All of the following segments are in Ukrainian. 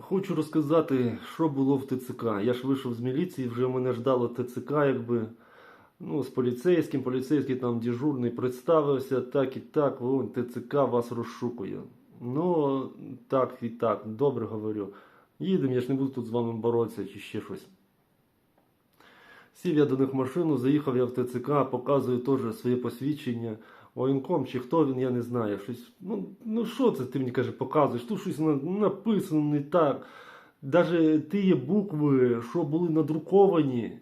Хочу розказати, що було в ТЦК. Я ж вийшов з міліції, вже мене ждало ТЦК, якби. Ну, з поліцейським, поліцейський там дежурний представився, так і так, вон ТЦК вас розшукує. Ну, так і так, добре говорю. Їдемо, я ж не буду тут з вами боротися чи ще щось. Сів я до них в машину, заїхав я в ТЦК, показую теж своє посвідчення. Воєнком чи хто він, я не знаю. Щось, ну, ну що це ти мені каже, показуєш? Тут щось на- написано не так. Даже ті букви, що були надруковані,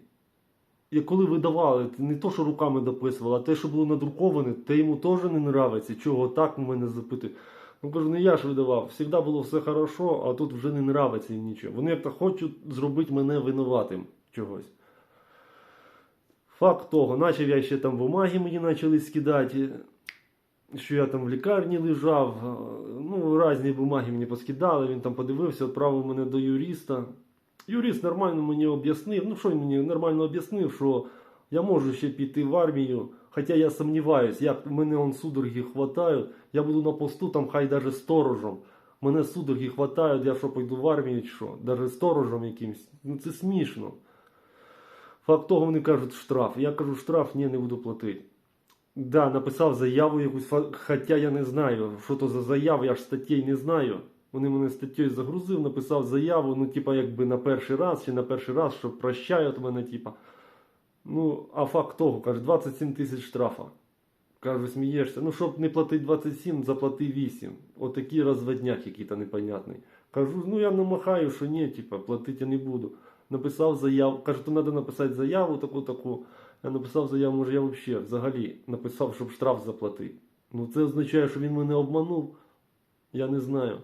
і коли видавали, не то, що руками дописували, а те, що було надруковане, те йому теж не нравиться. Чого так мене запитує. Ну кажу, не я ж видавав, завжди було все хорошо, а тут вже не нравиться їм нічого. Вони як-то хочуть зробити мене винуватим чогось. Факт того, почав я ще там бумаги мені почали скидати, що я там в лікарні лежав. Ну, різні бумаги мені поскидали, він там подивився, відправив мене до юриста. Юрист нормально мені об'яснив, ну що він мені нормально об'яснив, що я можу ще піти в армію, хоча я сумніваюсь, як мене он судороги хватають, я буду на посту, там хай даже сторожем. Мене судороги хватають, я що пойду в армію чи що, даже сторожем якимсь. Ну це смішно. Факт того, вони кажуть штраф. Я кажу, штраф ні, не буду платити. Да, написав заяву якусь, хоча я не знаю, що то за заява, я ж статей не знаю. Вони мене статтєю загрузив, написав заяву, ну, типа, якби на перший раз чи на перший раз, що прощають мене, типа. Ну, а факт того, каже, 27 тисяч штрафа. Кажу, смієшся. Ну, щоб не платити 27, заплати 8. Отакий розводняк який-то непонятний. Кажу, ну я намахаю, що ні, типа, платити я не буду. Написав заяву, кажу, то треба написати заяву таку-таку. Я написав заяву, може я взагалі, взагалі написав, щоб штраф заплатити. Ну це означає, що він мене обманув. Я не знаю.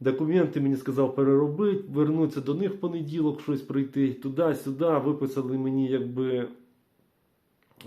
Документи мені сказав переробити, вернутися до них в понеділок, щось прийти туди-сюди. Виписали мені якби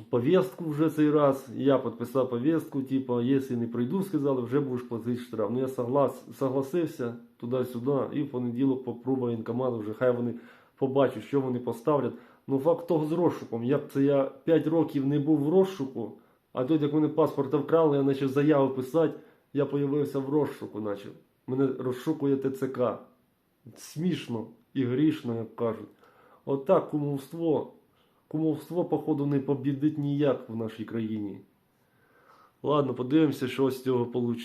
повістку вже цей раз. Я підписав повістку, типу, якщо не прийду, сказали, вже будеш платити штраф. Ну я соглас, согласився туди-сюди і в понеділок попру воєнкомату, вже хай вони побачать, що вони поставлять. Ну факт того з розшуком. Як це я 5 років не був в розшуку, а тут як вони паспорта вкрали, я почав заяву писати, я появився в розшуку, наче. Мене розшукує ТЦК. Смішно і грішно, як кажуть. Отак кумовство. Кумовство, походу, не побідить ніяк в нашій країні. Ладно, подивимося, що з цього вийде.